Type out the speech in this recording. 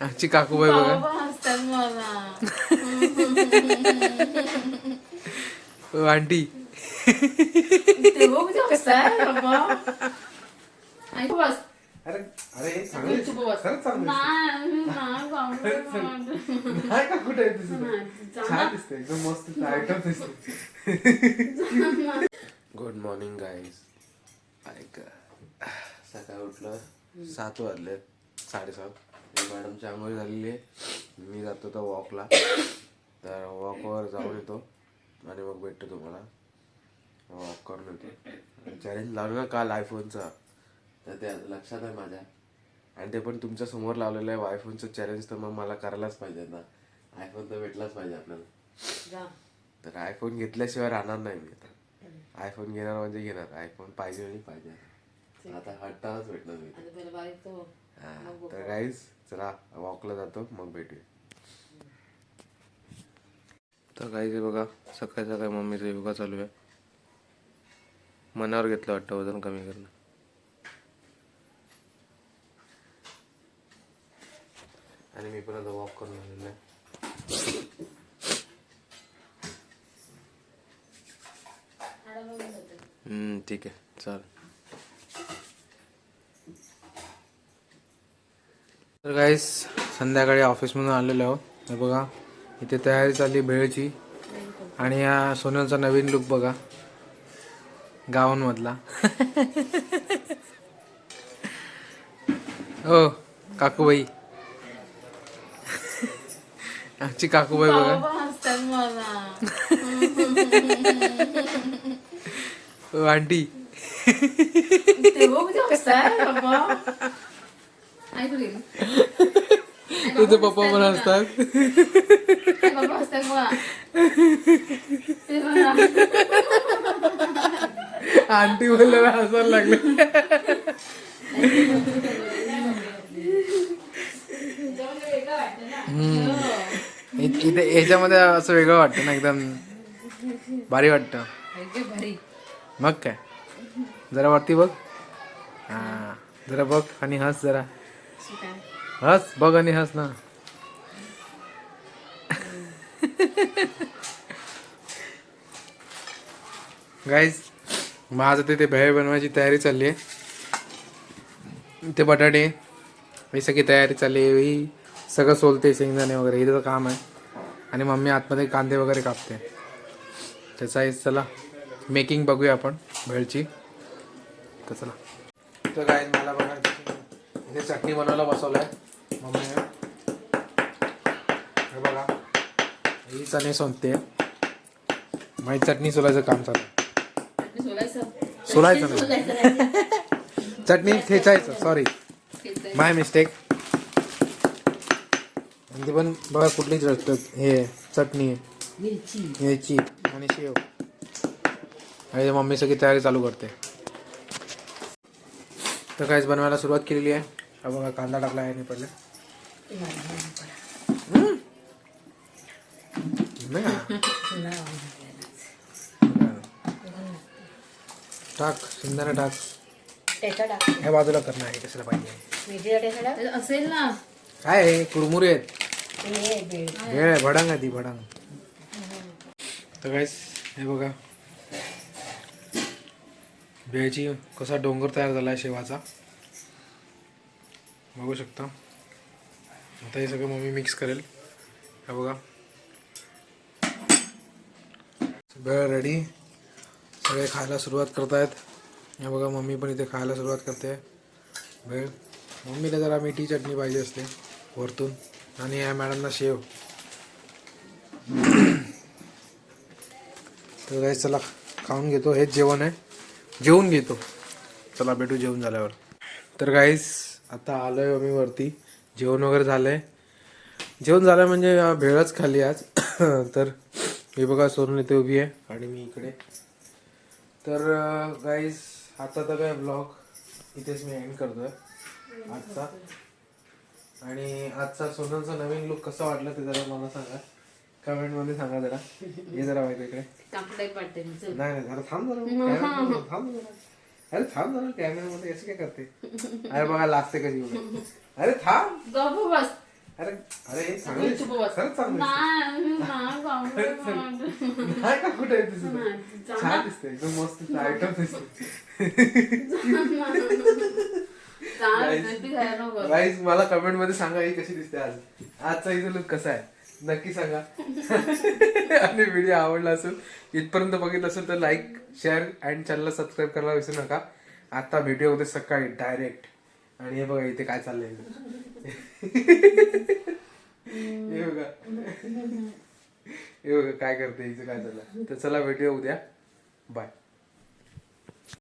आमची काकूबाई बघा. बाबा हसतात मला. ओ, आंटी. ते बघ किती हसताय बाबा. ऐकू बस. अरे अरे हे चांगलं चुप बस. खरंच चांगलं नाही मी नाही बाबा. नाही का कुठे छान दिसते एकदम मस्त आयटम दिसते गुड मॉर्निंग गाईज ऐक सकाळी उठलं सात वाजले साडेसात. मॅडमची आंघोळ झालेली आहे. मी जातो तर वॉकला. तर वॉकवर जाऊन येतो. आणि मग भेटतो तुम्हाला. वॉक करून येतो. चॅलेंज लावलं ना काल आयफोनचा तर ते लक्षात आहे माझ्या. आणि ते पण तुमच्यासमोर लावलेलं आहे आयफोनचं चॅलेंज तर मग मला करायलाच पाहिजे ना. आयफोन तर भेटलाच पाहिजे आपल्याला. तर आयफोन घेतल्याशिवाय राहणार नाही मी आता. आयफोन घेणार म्हणजे घेणार. आयफोन पाहिजे म्हणजे पाहिजे आता. हट्टाच भेटणार मी. हा, तर गाईज चला वॉकला जातो मग भेटूया. तर गाईज हे बघा सकाळी सकाळी मम्मीचं योगा चालू आहे. मनावर घेतलं वाटतं वजन कमी करणं. आणि मी पण आता वॉक करून आलेलो आहे. हम्म, ठीक आहे चाल तर गाईस संध्याकाळी ऑफिसमधून आलेलो आहोत. हे बघा इथे तयारी चालली भेळची. आणि या सोनलचा नवीन लुक बघा. गावांमधला. हो काकूबाई. आमची काकूबाई बघा. हो, आंटी ते बघ किती हसताय बाबा ऐकू दे तुझे पप्पा पण असतात ते बाबा हसतात मला. आंटी बोललं हसायला लागले इथे याच्यामध्ये असं वेगळं वाटतं ना एकदम भारी वाटतं मग काय जरा वरती बघ हा जरा बघ आणि हस जरा हस बघ आणि हस ना. गाईज माझं तिथे भेळ बनवायची तयारी चालली आहे. ते बटाटे ही सगळी तयारी चालली आहे. ही सगळं सोलते शेंगदाणे वगैरे इथं काम आहे. आणि मम्मी आतमध्ये कांदे वगैरे कापते. त्याचा आहे चला. मेकिंग बघूया आपण भेळची तर चला. तर काय मला बघा इथे चटणी बनवायला आहे मम्मीने हे बघा. ही चणे सोलते. माझी चटणी सोलायचं काम चालू सोलायचं? नाही. चटणी ठेचायचं सॉरी माय मिस्टेक ती पण बघा कुठलीच रचत हे चटणी मिरची. याची आणि शेव. आणि मम्मी सगळी तयारी चालू करते. तर काहीच बनवायला सुरुवात केलेली आहे. हा बघा कांदा टाकला आहे पहिले नाही. का? टाक. शेंगदाणा टाक. ह्या बाजूला करणं आहे कशाला पाहिजे. असेल ना. काय आहे? कुरमुरे आहेत. हे भडांग आहे ती भडांग. तर काहीच हे बघा. भेळची कसा डोंगर तयार झाला आहे शेवाचा. बघू शकता. आता हे सगळं मम्मी मिक्स करेल. हे बघा. सगळं रेडी सगळे खायला सुरुवात करतायत. हे बघा मम्मी पण इथे खायला सुरुवात करते. भेळ मम्मीला जरा मिठी चटणी पाहिजे असते वरतून. आणि या मॅडमना शेव. तर गाईस चला खाऊन घेतो. हेच जेवण आहे. जेवून घेतो. चला भेटू जेवण झाल्यावर. तर गाईस आता आलो आहे आम्ही वरती. जेवण वगैरे झालं आहे जेवण झालं म्हणजे भेळच खाल्ली आज. तर हे बघा सोनून इथे उभी आहे आणि मी इकडे. तर गाईस आता तर काय ब्लॉग इथेच मी एंड करतोय. आजचा. आणि आजचा सोनलचा नवीन लुक कसा वाटला ते जरा मला सांगा. कमेंटमध्ये सांगा जरा. हे जरा माहिती इकडे. मी. नाही नाही जरा थांब जरा. थांब जरा. अरे थांब जरा कॅमेरा मध्ये असं काय करते? अरे बघा लागते कधी एवढं. अरे थांब. गप्प बस. अरे अरे चांगली चुप बस. खरंच चांगली नाही, नाही, चांगलं दिसते. नाही का कुठे नाही, छान दिसते एकदम मस्त आयटम दिसते चांगलं दिसतं, ती खायला नको. गाईज मला कमेंटमध्ये सांगा ही कशी दिसते आज? आजचा हिचा लुक कसा आहे? नक्की सांगा. आणि व्हिडिओ आवडला असेल इथपर्यंत बघितलं असेल तर लाईक शेअर अँड चॅनलला सबस्क्राईब करायला विसरू नका. आता व्हिडिओ होते सकाळी डायरेक्ट आणि हे बघा इथे काय चाललंय. हे बघा. हे बघा काय करते इथे काय चाललं तर चला व्हिडिओ उद्या. बाय